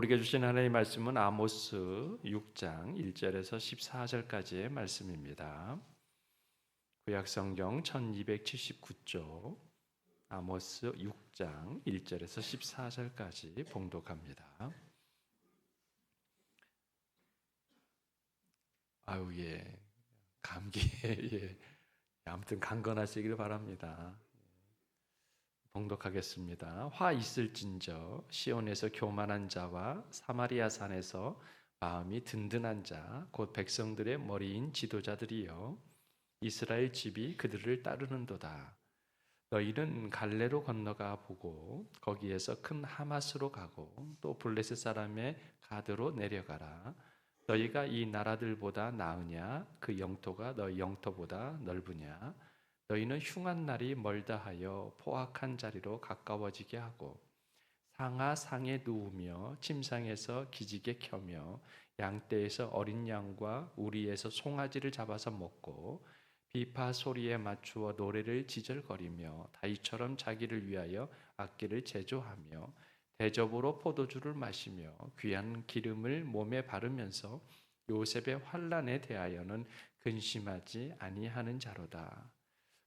우리에게 주신 하나님의 말씀은 아모스 6장 1절에서 14절까지의 말씀입니다. 구약 성경 1279쪽 아모스 6장 1절에서 14절까지 봉독합니다. 아유 예 감기에 예 아무튼 강건하시기를 바랍니다. 봉독하겠습니다. 화 있을진저 시온에서 교만한 자와 사마리아 산에서 마음이 든든한 자 곧 백성들의 머리인 지도자들이여 이스라엘 집이 그들을 따르는도다. 너희는 갈레로 건너가 보고 거기에서 큰 하마스로 가고 또 블레셋 사람의 가드로 내려가라. 너희가 이 나라들보다 나으냐? 그 영토가 너희 영토보다 넓으냐? 너희는 흉한 날이 멀다 하여 포악한 자리로 가까워지게 하고 상하 상에 누우며 침상에서 기지개 켜며 양떼에서 어린 양과 우리에서 송아지를 잡아서 먹고 비파 소리에 맞추어 노래를 지절거리며 다이처럼 자기를 위하여 악기를 제조하며 대접으로 포도주를 마시며 귀한 기름을 몸에 바르면서 요셉의 환란에 대하여는 근심하지 아니하는 자로다.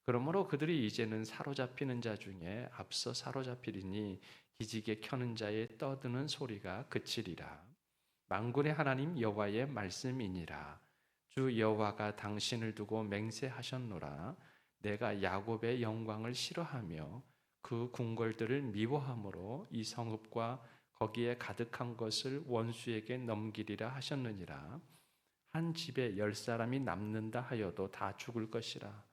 그러므로 그들이 이제는 사로잡히는 자 중에 앞서 사로잡히리니 기지개 켜는 자의 떠드는 소리가 그치리라. 만군의 하나님 여호와의 말씀이니라. 주 여호와가 당신을 두고 맹세하셨노라. 내가 야곱의 영광을 싫어하며 그 궁궐들을 미워함으로 이 성읍과 거기에 가득한 것을 원수에게 넘기리라 하셨느니라. 한 집에 열 사람이 남는다 하여도 다 죽을 것이라.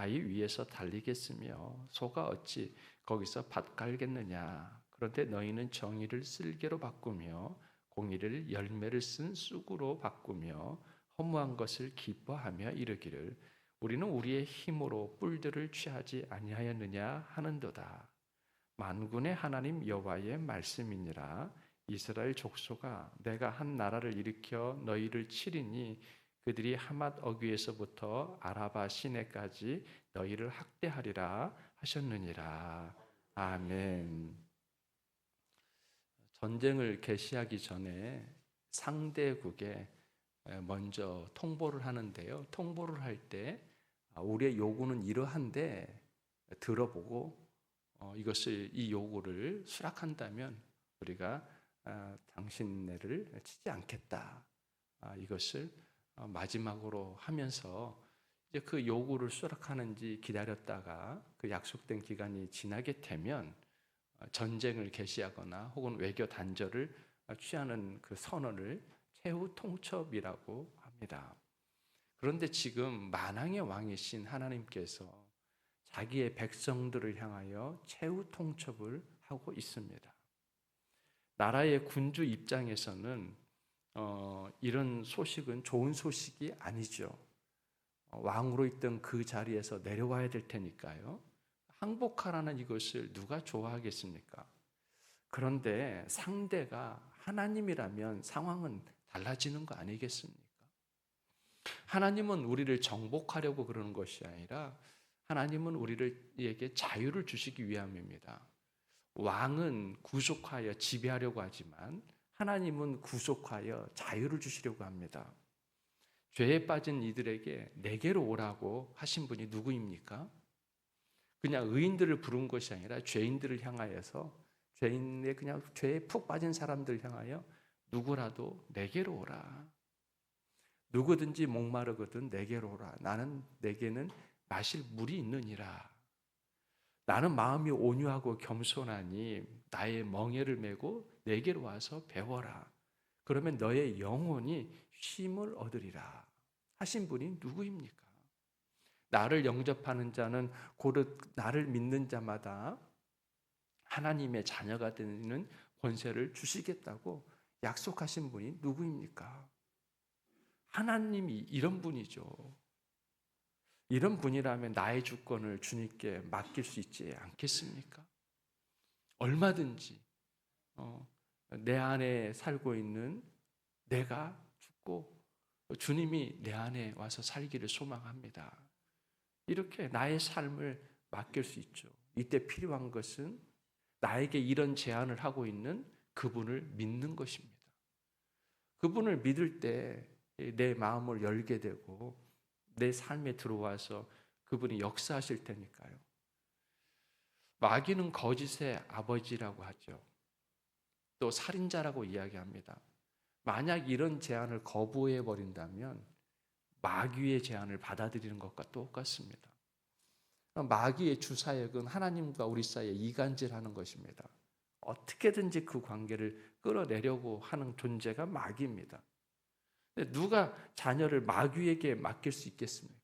바위 위에서 달리겠으며 소가 어찌 거기서 밭 갈겠느냐? 그런데 너희는 정의를 쓸개로 바꾸며 공의를 열매를 쓴 쑥으로 바꾸며 허무한 것을 기뻐하며 이르기를 우리는 우리의 힘으로 뿔들을 취하지 아니하였느냐 하는도다. 만군의 하나님 여호와의 말씀이니라. 이스라엘 족속아 내가 한 나라를 일으켜 너희를 치리니 그들이 하맛 어귀에서부터 아라바 시내까지 너희를 학대하리라 하셨느니라. 아멘. 전쟁을 개시하기 전에 상대국에 먼저 통보를 하는데요. 통보를 할 때 우리의 요구는 이러한데 들어보고 어, 이것을 이 요구를 수락한다면 우리가 아, 당신네를 치지 않겠다. 아, 이것을 어, 마지막으로 하면서 이제 그 요구를 수락하는지 기다렸다가 그 약속된 기간이 지나게 되면 어, 전쟁을 개시하거나 혹은 외교 단절을 취하는 그 선언을 최후 통첩이라고 합니다. 그런데 지금 만왕의 왕이신 하나님께서 자기의 백성들을 향하여 최후 통첩을 하고 있습니다. 나라의 군주 입장에서는 어, 이런 소식은 좋은 소식이 아니죠. 어, 왕으로 있던 그 자리에서 내려와야 될 테니까요. 항복하라는 이것을 누가 좋아하겠습니까? 그런데 상대가 하나님이라면 상황은 달라지는 거 아니겠습니까? 하나님은 우리를 정복하려고 그러는 것이 아니라 하나님은 우리에게 자유를 주시기 위함입니다. 왕은 구속하여 지배하려고 하지만 하나님은 구속하여 자유를 주시려고 합니다. 죄에 빠진 이들에게 내게로 오라고 하신 분이 누구입니까? 그냥 의인들을 부른 것이 아니라 죄인들을 향하여서 죄인의 그냥 죄에 푹 빠진 사람들 향하여 누구라도 내게로 오라. 누구든지 목마르거든 내게로 오라. 나는 내게는 마실 물이 있느니라. 나는 마음이 온유하고 겸손하니 나의 멍에를 메고 내게로 와서 배워라. 그러면 너의 영혼이 쉼을 얻으리라. 하신 분이 누구입니까? 나를 영접하는 자는 고르 나를 믿는 자마다 하나님의 자녀가 되는 권세를 주시겠다고 약속하신 분이 누구입니까? 하나님이 이런 분이죠. 이런 분이라면 나의 주권을 주님께 맡길 수 있지 않겠습니까? 얼마든지 어, 내 안에 살고 있는 내가 죽고 주님이 내 안에 와서 살기를 소망합니다. 이렇게 나의 삶을 맡길 수 있죠. 이때 필요한 것은 나에게 이런 제안을 하고 있는 그분을 믿는 것입니다. 그분을 믿을 때 내 마음을 열게 되고 내 삶에 들어와서 그분이 역사하실 테니까요. 마귀는 거짓의 아버지라고 하죠. 또 살인자라고 이야기합니다. 만약 이런 제안을 거부해 버린다면 마귀의 제안을 받아들이는 것과 똑같습니다. 마귀의 주사역은 하나님과 우리 사이에 이간질하는 것입니다. 어떻게든지 그 관계를 끌어내려고 하는 존재가 마귀입니다. 누가 자녀를 마귀에게 맡길 수 있겠습니까?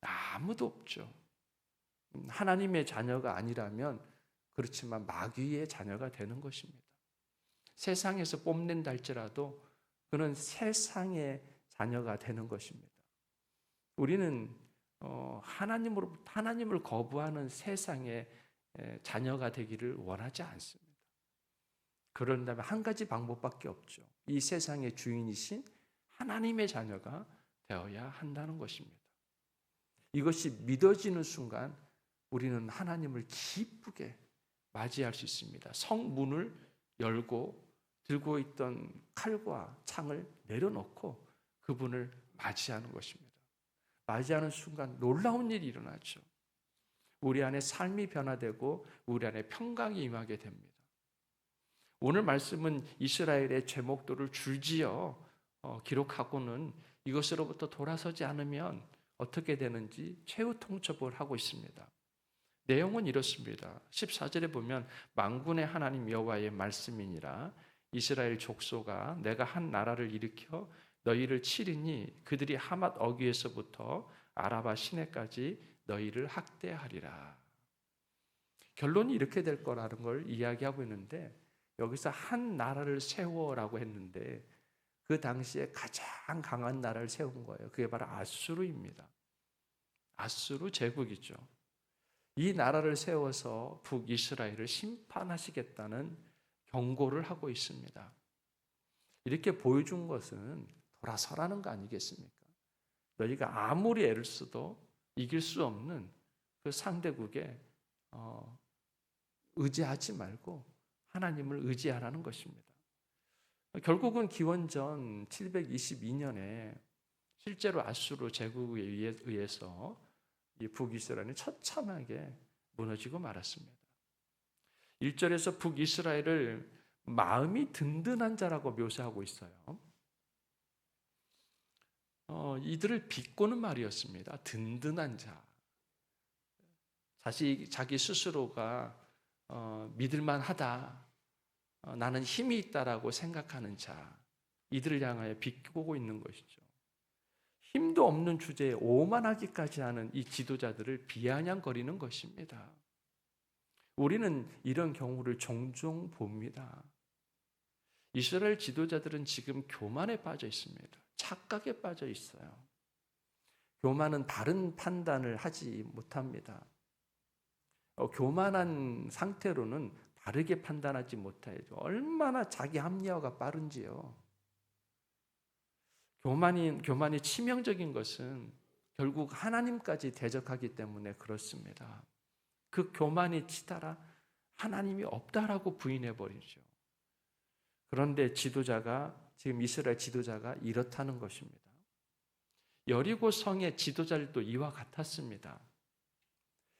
아무도 없죠. 하나님의 자녀가 아니라면 그렇지만 마귀의 자녀가 되는 것입니다. 세상에서 뽑는다 할지라도 그는 세상의 자녀가 되는 것입니다. 우리는 어, 하나님으로 하나님을 거부하는 세상의 자녀가 되기를 원하지 않습니다. 그런다면 한 가지 방법밖에 없죠. 이 세상의 주인이신 하나님의 자녀가 되어야 한다는 것입니다. 이것이 믿어지는 순간 우리는 하나님을 기쁘게 맞이할 수 있습니다. 성문을 열고 들고 있던 칼과 창을 내려놓고 그분을 맞이하는 것입니다. 맞이하는 순간 놀라운 일이 일어나죠. 우리 안에 삶이 변화되고 우리 안에 평강이 임하게 됩니다. 오늘 말씀은 이스라엘의 제목들을 줄지어 어, 기록하고는 이것으로부터 돌아서지 않으면 어떻게 되는지 최후 통첩을 하고 있습니다. 내용은 이렇습니다. 14절에 보면 만군의 하나님 여호와의 말씀이니라 이스라엘 족소가 내가 한 나라를 일으켜 너희를 치리니 그들이 하맛 어귀에서부터 아라바 시내까지 너희를 학대하리라. 결론이 이렇게 될 거라는 걸 이야기하고 있는데 여기서 한 나라를 세워라고 했는데 그 당시에 가장 강한 나라를 세운 거예요. 그게 바로 아수르입니다. 아수르 제국이죠. 이 나라를 세워서 북이스라엘을 심판하시겠다는 경고를 하고 있습니다. 이렇게 보여준 것은 돌아서라는 거 아니겠습니까? 너희가 아무리 애를 써도 이길 수 없는 그 상대국에 어, 의지하지 말고 하나님을 의지하라는 것입니다. 결국은 기원전 722년에 실제로 아수르 제국에 의해서 이 북이스라엘은 처참하게 무너지고 말았습니다. 1절에서 북이스라엘을 마음이 든든한 자라고 묘사하고 있어요. 어, 이들을 비꼬는 말이었습니다. 든든한 자. 자기, 자기 스스로가 어, 믿을만 하다. 어, 나는 힘이 있다라고 생각하는 자. 이들을 향하여 비꼬고 있는 것이죠. 힘도 없는 주제에 오만하기까지 하는 이 지도자들을 비아냥거리는 것입니다. 우리는 이런 경우를 종종 봅니다. 이스라엘 지도자들은 지금 교만에 빠져 있습니다. 착각에 빠져 있어요. 교만은 다른 판단을 하지 못합니다. 어, 교만한 상태로는 바르게 판단하지 못하죠. 얼마나 자기 합리화가 빠른지요. 교만이 교만이 치명적인 것은 결국 하나님까지 대적하기 때문에 그렇습니다. 그 교만이 치달아 하나님이 없다라고 부인해 버리죠. 그런데 지도자가 지금 이스라엘 지도자가 이렇다는 것입니다. 여리고 성의 지도자들도 이와 같았습니다.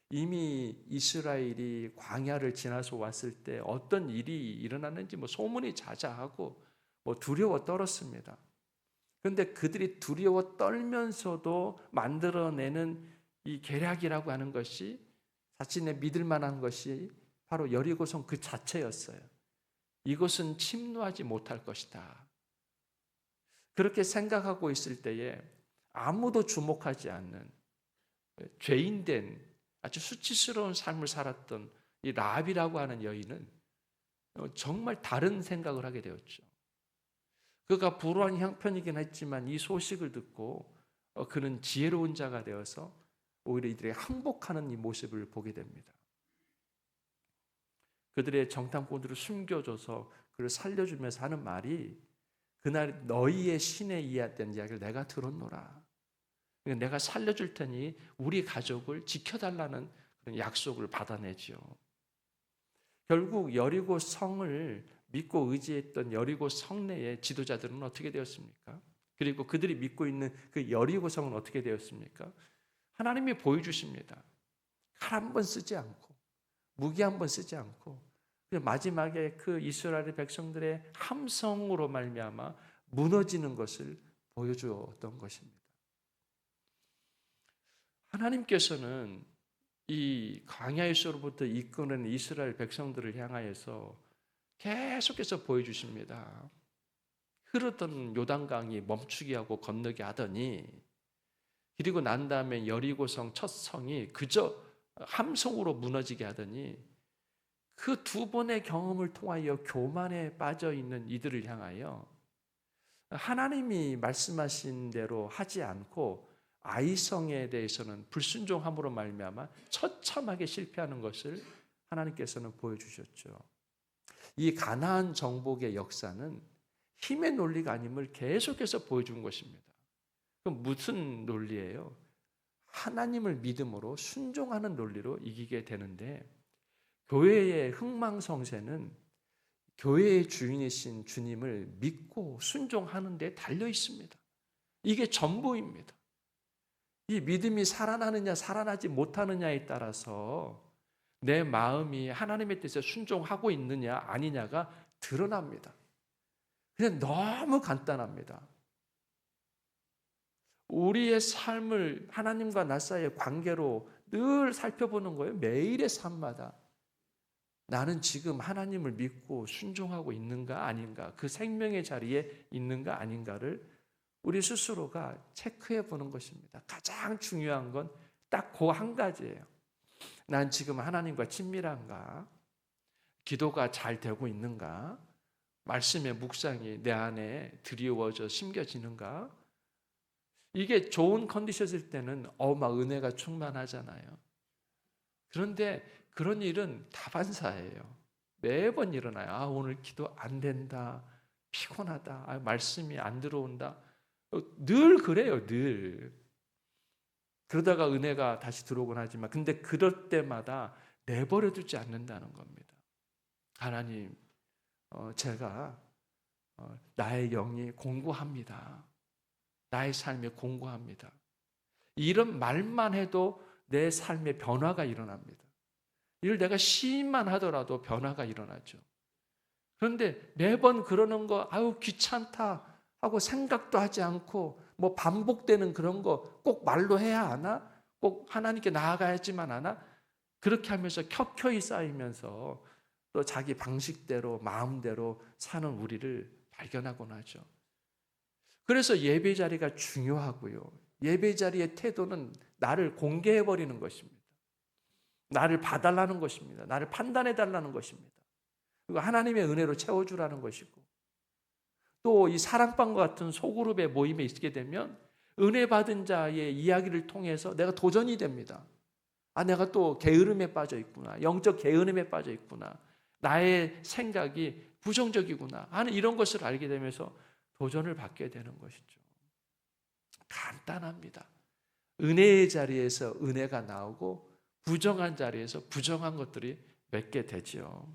이미 이스라엘이 광야를 지나서 왔을 때 어떤 일이 일어났는지 뭐 소문이 자자하고 뭐 두려워 떨었습니다. 그런데 그들이 두려워 떨면서도 만들어내는 이 계략이라고 하는 것이 자신의 믿을 만한 것이 바로 여리고성 그 자체였어요. 이것은 침노하지 못할 것이다. 그렇게 생각하고 있을 때에 아무도 주목하지 않는 죄인된 아주 수치스러운 삶을 살았던 이 라비라고 하는 여인은 어, 정말 다른 생각을 하게 되었죠. 그가 불우한 형편이긴 했지만 이 소식을 듣고 어, 그는 지혜로운 자가 되어서 오히려 이들에게 항복하는 이 모습을 보게 됩니다. 그들의 정탐꾼들을 숨겨줘서 그를 살려주면서 하는 말이 그날 너희의 신에 이해했던 이야기를 내가 들었노라. 그러니까 내가 살려줄 테니 우리 가족을 지켜달라는 약속을 받아내지요. 결국 여리고 성을 믿고 의지했던 여리고 성내의 지도자들은 어떻게 되었습니까? 그리고 그들이 믿고 있는 그 여리고 성은 어떻게 되었습니까? 하나님이 보여주십니다. 칼 한 번 쓰지 않고 무기 한 번 쓰지 않고 마지막에 그 이스라엘 백성들의 함성으로 말미암아 무너지는 것을 보여주었던 것입니다. 하나님께서는 이 광야에서로부터 이끄는 이스라엘 백성들을 향하여서 계속해서 보여주십니다. 흐르던 요단강이 멈추게 하고 건너게 하더니 그리고 난 다음에 여리고성 첫 성이 그저 함성으로 무너지게 하더니 그 두 번의 경험을 통하여 교만에 빠져 있는 이들을 향하여 하나님이 말씀하신 대로 하지 않고 아이성에 대해서는 불순종함으로 말미암아 처참하게 실패하는 것을 하나님께서는 보여주셨죠. 이 가나안 정복의 역사는 힘의 논리가 아님을 계속해서 보여준 것입니다. 그럼 무슨 논리예요? 하나님을 믿음으로 순종하는 논리로 이기게 되는데 교회의 흥망성쇠는 교회의 주인이신 주님을 믿고 순종하는 데 달려 있습니다. 이게 전부입니다. 이 믿음이 살아나느냐 살아나지 못하느냐에 따라서 내 마음이 하나님의 뜻에 순종하고 있느냐 아니냐가 드러납니다. 그냥 너무 간단합니다. 우리의 삶을 하나님과 나 사이의 관계로 늘 살펴보는 거예요. 매일의 삶마다. 나는 지금 하나님을 믿고 순종하고 있는가 아닌가, 그 생명의 자리에 있는가 아닌가를 우리 스스로가 체크해 보는 것입니다. 가장 중요한 건 딱 그 한 가지예요. 난 지금 하나님과 친밀한가? 기도가 잘 되고 있는가? 말씀의 묵상이 내 안에 드리워져 심겨지는가? 이게 좋은 컨디션일 때는 어마 은혜가 충만하잖아요. 그런데 그런 일은 다반사예요. 매번 일어나요. 아, 오늘 기도 안 된다. 피곤하다. 아, 말씀이 안 들어온다. 어, 늘 그래요, 늘. 그러다가 은혜가 다시 들어오곤 하지만, 근데 그럴 때마다 내버려 두지 않는다는 겁니다. 하나님, 어, 제가 어, 나의 영이 공고합니다. 나의 삶에 공고합니다. 이런 말만 해도 내 삶에 변화가 일어납니다. 이를 내가 시인만 하더라도 변화가 일어나죠. 그런데 매번 그러는 거, 아유, 귀찮다 하고 생각도 하지 않고 뭐 반복되는 그런 거 꼭 말로 해야 하나? 꼭 하나님께 나아가야지만 하나? 그렇게 하면서 켜켜이 쌓이면서 또 자기 방식대로 마음대로 사는 우리를 발견하곤 하죠. 그래서 예배 자리가 중요하고요. 예배 자리의 태도는 나를 공개해 버리는 것입니다. 나를 봐달라는 것입니다. 나를 판단해 달라는 것입니다. 그리고 하나님의 은혜로 채워주라는 것이고 또 이 사랑방과 같은 소그룹의 모임에 있게 되면 은혜 받은 자의 이야기를 통해서 내가 도전이 됩니다. 아, 내가 또 게으름에 빠져 있구나. 영적 게으름에 빠져 있구나. 나의 생각이 부정적이구나. 하는 이런 것을 알게 되면서 도전을 받게 되는 것이죠. 간단합니다. 은혜의 자리에서 은혜가 나오고 부정한 자리에서 부정한 것들이 맺게 되지요.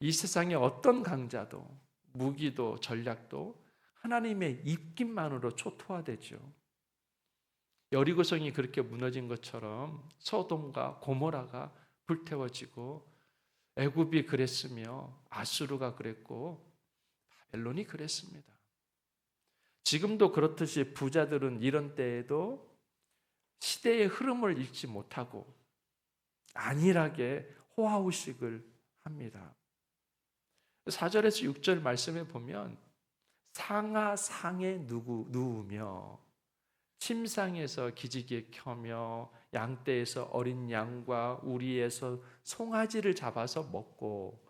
이 세상의 어떤 강자도 무기도 전략도 하나님의 입김만으로 초토화되죠. 여리고성이 그렇게 무너진 것처럼 소돔과 고모라가 불태워지고 애굽이 그랬으며 아수르가 그랬고 바벨론이 그랬습니다. 지금도 그렇듯이 부자들은 이런 때에도 시대의 흐름을 읽지 못하고 안일하게 호화우식을 합니다. 4절에서 6절 말씀에 보면 상하 상에 누구 누우며 침상에서 기지개 켜며 양떼에서 어린 양과 우리에서 송아지를 잡아서 먹고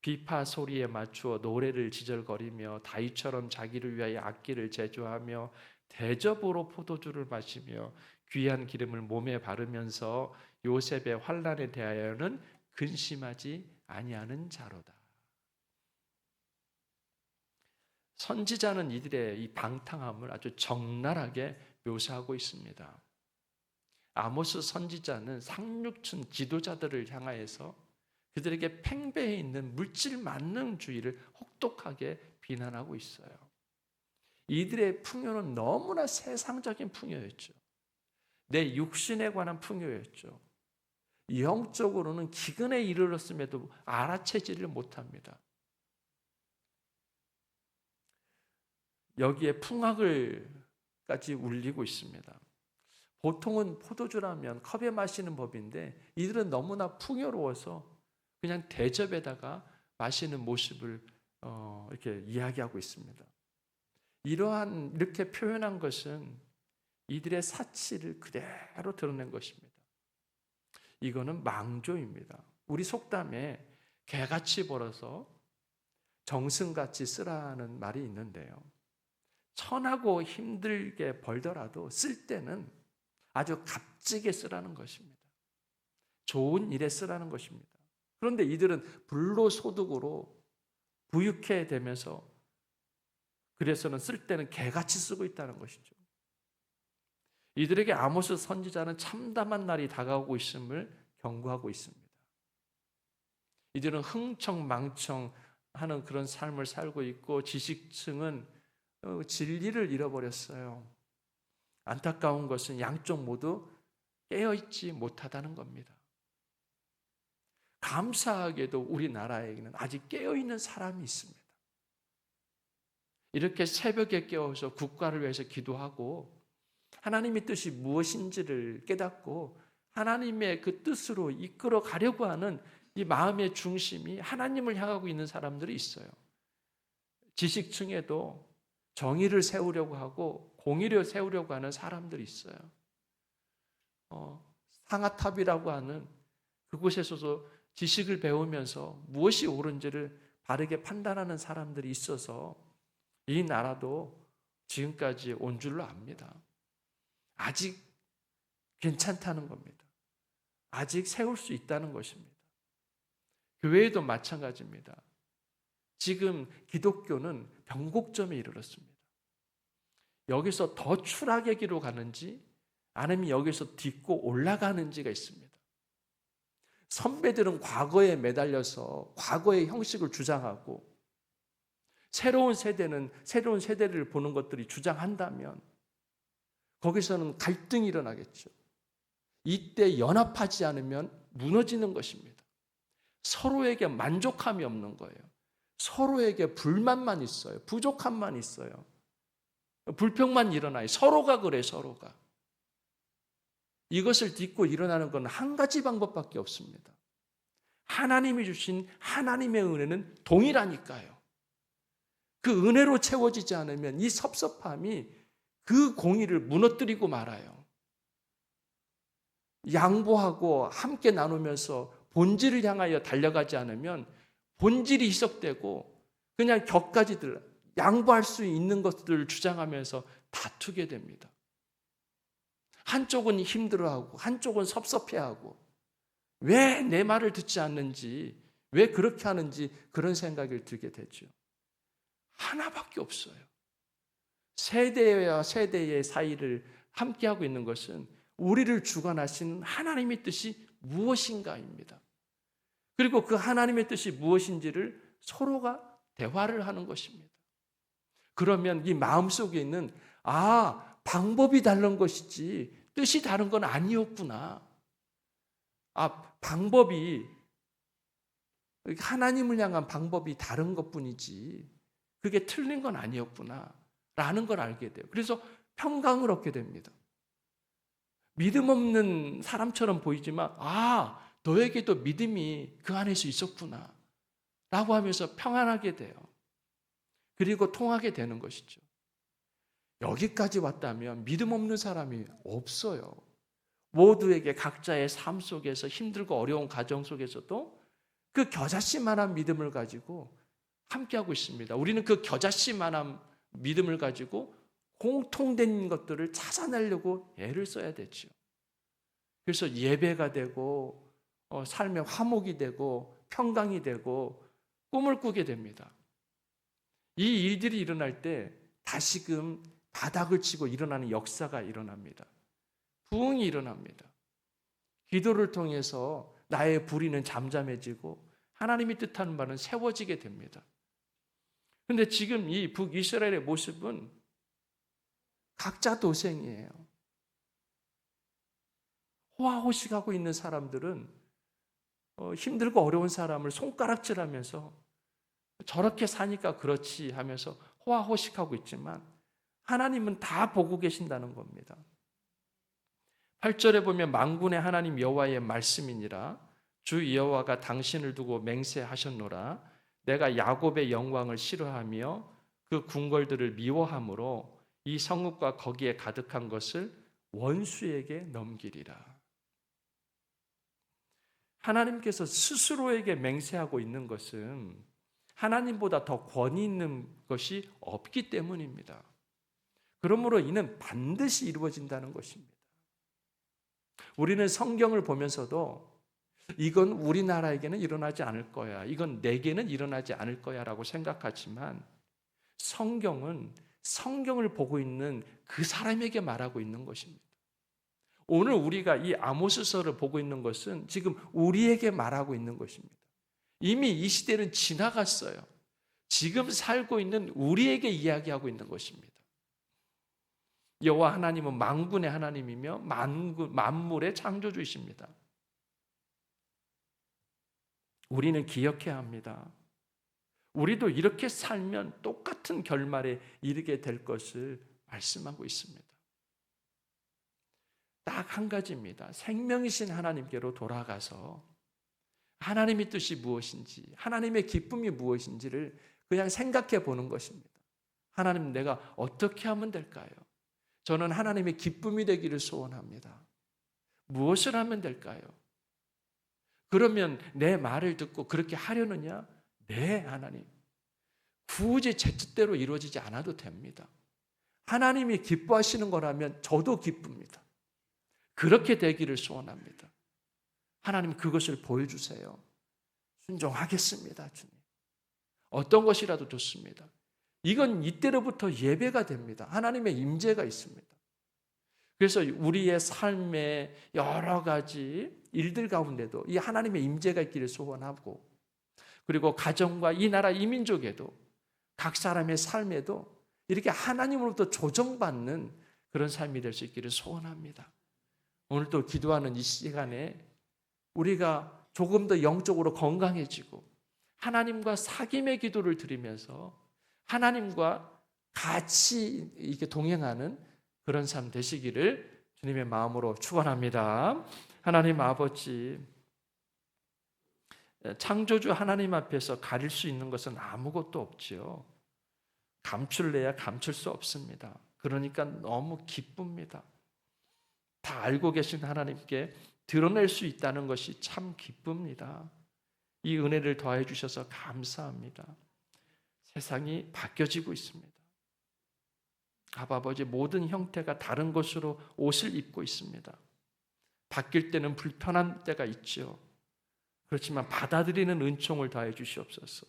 비파 소리에 맞추어 노래를 지절거리며 다윗처럼 자기를 위하여 악기를 제조하며 대접으로 포도주를 마시며 귀한 기름을 몸에 바르면서 요셉의 환란에 대하여는 근심하지 아니하는 자로다. 선지자는 이들의 이 방탕함을 아주 적나라하게 묘사하고 있습니다. 아모스 선지자는 상륙층 지도자들을 향하여서 그들에게 팽배해 있는 물질 만능주의를 혹독하게 비난하고 있어요. 이들의 풍요는 너무나 세상적인 풍요였죠. 내 육신에 관한 풍요였죠. 영적으로는 기근에 이르렀음에도 알아채지를 못합니다. 여기에 풍악을까지 울리고 있습니다. 보통은 포도주라면 컵에 마시는 법인데 이들은 너무나 풍요로워서 그냥 대접에다가 마시는 모습을 어, 이렇게 이야기하고 있습니다. 이러한 이렇게 표현한 것은 이들의 사치를 그대로 드러낸 것입니다. 이거는 망조입니다. 우리 속담에 개같이 벌어서 정승같이 쓰라는 말이 있는데요. 천하고 힘들게 벌더라도 쓸 때는 아주 값지게 쓰라는 것입니다. 좋은 일에 쓰라는 것입니다. 그런데 이들은 불로 소득으로 부유해 되면서 그래서는 쓸 때는 개같이 쓰고 있다는 것이죠. 이들에게 아모스 선지자는 참담한 날이 다가오고 있음을 경고하고 있습니다. 이들은 흥청망청 하는 그런 삶을 살고 있고 지식층은 어, 진리를 잃어버렸어요. 안타까운 것은 양쪽 모두 깨어있지 못하다는 겁니다. 감사하게도 우리나라에는 아직 깨어있는 사람이 있습니다. 이렇게 새벽에 깨어서 국가를 위해서 기도하고 하나님의 뜻이 무엇인지를 깨닫고 하나님의 그 뜻으로 이끌어 가려고 하는 이 마음의 중심이 하나님을 향하고 있는 사람들이 있어요. 지식층에도 정의를 세우려고 하고 공의를 세우려고 하는 사람들이 있어요. 어, 상아탑이라고 하는 그곳에서도 지식을 배우면서 무엇이 옳은지를 바르게 판단하는 사람들이 있어서 이 나라도 지금까지 온 줄로 압니다. 아직 괜찮다는 겁니다. 아직 세울 수 있다는 것입니다. 교회에도 마찬가지입니다. 지금 기독교는 변곡점에 이르렀습니다. 여기서 더 추락의 길로 가는지 아니면 여기서 딛고 올라가는지가 있습니다. 선배들은 과거에 매달려서 과거의 형식을 주장하고 새로운 세대는 새로운 세대를 보는 것들이 주장한다면 거기서는 갈등이 일어나겠죠. 이때 연합하지 않으면 무너지는 것입니다. 서로에게 만족함이 없는 거예요. 서로에게 불만만 있어요. 부족함만 있어요. 불평만 일어나요. 서로가 그래, 서로가. 이것을 딛고 일어나는 건 한 가지 방법밖에 없습니다. 하나님이 주신 하나님의 은혜는 동일하니까요. 그 은혜로 채워지지 않으면 이 섭섭함이 그 공의를 무너뜨리고 말아요. 양보하고 함께 나누면서 본질을 향하여 달려가지 않으면 본질이 희석되고 그냥 격가지들 양보할 수 있는 것들을 주장하면서 다투게 됩니다. 한쪽은 힘들어하고 한쪽은 섭섭해하고 왜 내 말을 듣지 않는지 왜 그렇게 하는지 그런 생각을 들게 되죠. 하나밖에 없어요. 세대와 세대의 사이를 함께하고 있는 것은 우리를 주관하시는 하나님의 뜻이 무엇인가입니다. 그리고 그 하나님의 뜻이 무엇인지를 서로가 대화를 하는 것입니다. 그러면 이 마음 속에 있는 아 방법이 다른 것이지 뜻이 다른 건 아니었구나. 아 방법이 하나님을 향한 방법이 다른 것뿐이지 그게 틀린 건 아니었구나. 라는 걸 알게 돼요. 그래서 평강을 얻게 됩니다. 믿음 없는 사람처럼 보이지만, 아, 너에게도 믿음이 그 안에서 있었구나. 라고 하면서 평안하게 돼요. 그리고 통하게 되는 것이죠. 여기까지 왔다면 믿음 없는 사람이 없어요. 모두에게 각자의 삶 속에서 힘들고 어려운 가정 속에서도 그 겨자씨만한 믿음을 가지고 함께하고 있습니다. 우리는 그 겨자씨만한 믿음을 가지고 공통된 것들을 찾아내려고 애를 써야 되죠. 그래서 예배가 되고 어, 삶의 화목이 되고 평강이 되고 꿈을 꾸게 됩니다. 이 일들이 일어날 때 다시금 바닥을 치고 일어나는 역사가 일어납니다. 부흥이 일어납니다. 기도를 통해서 나의 불의는 잠잠해지고 하나님이 뜻하는 바는 세워지게 됩니다. 근데 지금 이 북이스라엘의 모습은 각자 도생이에요. 호화호식하고 있는 사람들은 어, 힘들고 어려운 사람을 손가락질하면서 저렇게 사니까 그렇지 하면서 호화호식하고 있지만 하나님은 다 보고 계신다는 겁니다. 8절에 보면 망군의 하나님 여호와의 말씀이니라 주 여호와가 당신을 두고 맹세하셨노라 내가 야곱의 영광을 싫어하며 그 궁궐들을 미워함으로 이 성읍과 거기에 가득한 것을 원수에게 넘기리라. 하나님께서 스스로에게 맹세하고 있는 것은 하나님보다 더 권위 있는 것이 없기 때문입니다. 그러므로 이는 반드시 이루어진다는 것입니다. 우리는 성경을 보면서도 이건 우리나라에게는 일어나지 않을 거야. 이건 내게는 일어나지 않을 거야. 라고 생각하지만 성경은 성경을 보고 있는 그 사람에게 말하고 있는 것입니다. 오늘 우리가 이 아모스서를 보고 있는 것은 지금 우리에게 말하고 있는 것입니다. 이미 이 시대는 지나갔어요. 지금 살고 있는 우리에게 이야기하고 있는 것입니다. 여호와 하나님은 만군의 하나님이며 만군 만물의 창조주이십니다. 우리는 기억해야 합니다. 우리도 이렇게 살면 똑같은 결말에 이르게 될 것을 말씀하고 있습니다. 딱 한 가지입니다. 생명이신 하나님께로 돌아가서 하나님의 뜻이 무엇인지, 하나님의 기쁨이 무엇인지를 그냥 생각해 보는 것입니다. 하나님, 내가 어떻게 하면 될까요? 저는 하나님의 기쁨이 되기를 소원합니다. 무엇을 하면 될까요? 그러면 내 말을 듣고 그렇게 하려느냐? 네, 하나님. 굳이 제 뜻대로 이루어지지 않아도 됩니다. 하나님이 기뻐하시는 거라면 저도 기쁩니다. 그렇게 되기를 소원합니다. 하나님 그것을 보여주세요. 순종하겠습니다, 주님. 어떤 것이라도 좋습니다. 이건 이때로부터 예배가 됩니다. 하나님의 임재가 있습니다. 그래서 우리의 삶의 여러 가지 일들 가운데도 이 하나님의 임재가 있기를 소원하고 그리고 가정과 이 나라 이민족에도 각 사람의 삶에도 이렇게 하나님으로부터 조정받는 그런 삶이 될 수 있기를 소원합니다. 오늘 또 기도하는 이 시간에 우리가 조금 더 영적으로 건강해지고 하나님과 사귐의 기도를 드리면서 하나님과 같이 이렇게 동행하는 그런 삶 되시기를 주님의 마음으로 축원합니다. 하나님 아버지 창조주 하나님 앞에서 가릴 수 있는 것은 아무것도 없지요. 감출래야 감출 수 없습니다. 그러니까 너무 기쁩니다. 다 알고 계신 하나님께 드러낼 수 있다는 것이 참 기쁩니다. 이 은혜를 더해 주셔서 감사합니다. 세상이 바뀌어지고 있습니다. 아버지 모든 형태가 다른 것으로 옷을 입고 있습니다. 바뀔 때는 불편한 때가 있죠. 그렇지만 받아들이는 은총을 다해 주시옵소서.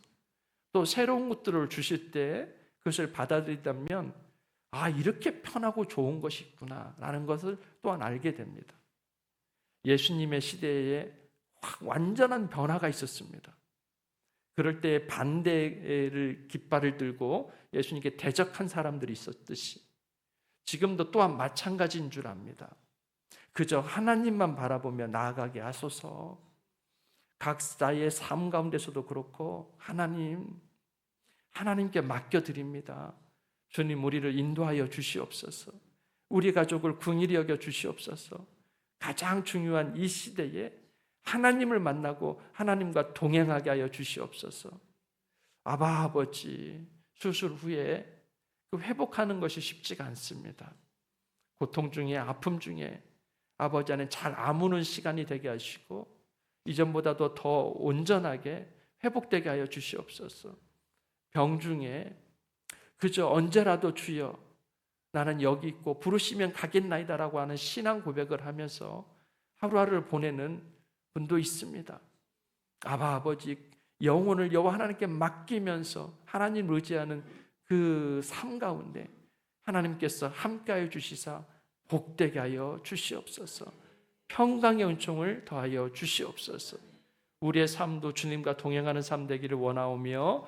또 새로운 것들을 주실 때 그것을 받아들이다면 아 이렇게 편하고 좋은 것이 있구나라는 것을 또한 알게 됩니다. 예수님의 시대에 완전한 변화가 있었습니다. 그럴 때 반대를 깃발을 들고 예수님께 대적한 사람들이 있었듯이 지금도 또한 마찬가지인 줄 압니다. 그저 하나님만 바라보며 나아가게 하소서. 각자의 삶 가운데서도 그렇고 하나님 하나님께 맡겨 드립니다. 주님 우리를 인도하여 주시옵소서. 우리 가족을 궁일히 여겨 주시옵소서. 가장 중요한 이 시대에 하나님을 만나고 하나님과 동행하게 하여 주시옵소서. 아바 아버지 수술 후에 그 회복하는 것이 쉽지가 않습니다. 고통 중에 아픔 중에 아버지 안에 잘 아무는 시간이 되게 하시고 이전보다도 더 온전하게 회복되게 하여 주시옵소서. 병 중에 그저 언제라도 주여 나는 여기 있고 부르시면 가겠나이다라고 하는 신앙 고백을 하면서 하루하루를 보내는 분도 있습니다. 아바 아버지 영혼을 여호와 하나님께 맡기면서 하나님 의지하는 그 삶 가운데 하나님께서 함께하여 주시사 복되게 하여 주시옵소서. 평강의 은총을 더하여 주시옵소서. 우리의 삶도 주님과 동행하는 삶 되기를 원하오며